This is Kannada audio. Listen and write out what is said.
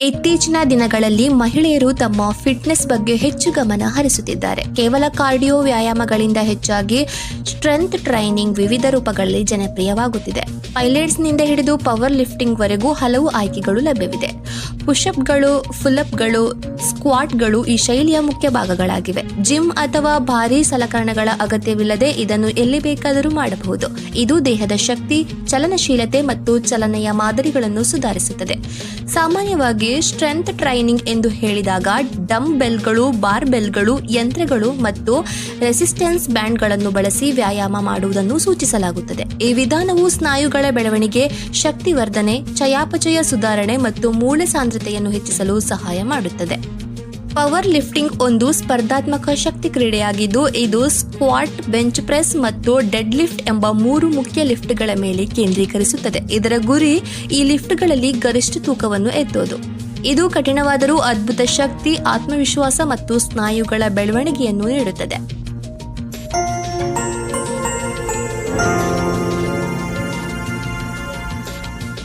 ಇತ್ತೀಚಿನ ದಿನಗಳಲ್ಲಿ ಮಹಿಳೆಯರು ತಮ್ಮ ಫಿಟ್ನೆಸ್ ಬಗ್ಗೆ ಹೆಚ್ಚು ಗಮನ ಹರಿಸುತ್ತಿದ್ದಾರೆ. ಕೇವಲ ಕಾರ್ಡಿಯೋ ವ್ಯಾಯಾಮಗಳಿಂದ ಹೆಚ್ಚಾಗಿ ಸ್ಟ್ರೆಂತ್ ಟ್ರೈನಿಂಗ್ ವಿವಿಧ ರೂಪಗಳಲ್ಲಿ ಜನಪ್ರಿಯವಾಗುತ್ತಿದೆ. ಪೈಲಟ್ಸ್ನಿಂದ ಹಿಡಿದು ಪವರ್ ಲಿಫ್ಟಿಂಗ್ ವರೆಗೂ ಹಲವು ಆಯ್ಕೆಗಳು ಲಭ್ಯವಿದೆ. ಪುಷಪ್ಗಳು ಫುಲ್ಅಪ್ಗಳು ಸ್ಕ್ವಾಟ್ಗಳು ಈ ಶೈಲಿಯ ಮುಖ್ಯ ಭಾಗಗಳಾಗಿವೆ. ಜಿಮ್ ಅಥವಾ ಭಾರೀ ಸಲಕರಣೆಗಳ ಅಗತ್ಯವಿಲ್ಲದೆ ಇದನ್ನು ಎಲ್ಲಿ ಬೇಕಾದರೂ ಮಾಡಬಹುದು. ಇದು ದೇಹದ ಶಕ್ತಿ, ಚಲನಶೀಲತೆ ಮತ್ತು ಚಲನೆಯ ಮಾದರಿಗಳನ್ನು ಸುಧಾರಿಸುತ್ತದೆ. ಸಾಮಾನ್ಯವಾಗಿ ಸ್ಟ್ರೆಂತ್ ಟ್ರೈನಿಂಗ್ ಎಂದು ಹೇಳಿದಾಗ ಡಮ್ ಬೆಲ್ಗಳು ಬಾರ್ ಬೆಲ್ಗಳು ಯಂತ್ರಗಳು ಮತ್ತು ರೆಸಿಸ್ಟೆನ್ಸ್ ಬ್ಯಾಂಡ್ಗಳನ್ನು ಬಳಸಿ ವ್ಯಾಯಾಮ ಮಾಡುವುದನ್ನು ಸೂಚಿಸಲಾಗುತ್ತದೆ. ಈ ವಿಧಾನವು ಸ್ನಾಯುಗಳ ಬೆಳವಣಿಗೆ, ಶಕ್ತಿವರ್ಧನೆ, ಚಯಾಪಚಯ ಸುಧಾರಣೆ ಮತ್ತು ಮೂಳೆ ಸಾಂದ್ರತೆಯನ್ನು ಹೆಚ್ಚಿಸಲು ಸಹಾಯ ಮಾಡುತ್ತದೆ. ಪವರ್ ಲಿಫ್ಟಿಂಗ್ ಒಂದು ಸ್ಪರ್ಧಾತ್ಮಕ ಶಕ್ತಿ ಕ್ರೀಡೆಯಾಗಿದ್ದು, ಇದು ಸ್ಕ್ವಾಟ್, ಬೆಂಚ್ ಪ್ರೆಸ್ ಮತ್ತು ಡೆಡ್ ಲಿಫ್ಟ್ ಎಂಬ ಮೂರು ಮುಖ್ಯ ಲಿಫ್ಟ್ಗಳ ಮೇಲೆ ಕೇಂದ್ರೀಕರಿಸುತ್ತದೆ. ಇದರ ಗುರಿ ಈ ಲಿಫ್ಟ್ಗಳಲ್ಲಿ ಗರಿಷ್ಠ ತೂಕವನ್ನು ಎತ್ತೋದು. ಇದು ಕಠಿಣವಾದರೂ ಅದ್ಭುತ ಶಕ್ತಿ, ಆತ್ಮವಿಶ್ವಾಸ ಮತ್ತು ಸ್ನಾಯುಗಳ ಬೆಳವಣಿಗೆಯನ್ನು ನೀಡುತ್ತದೆ.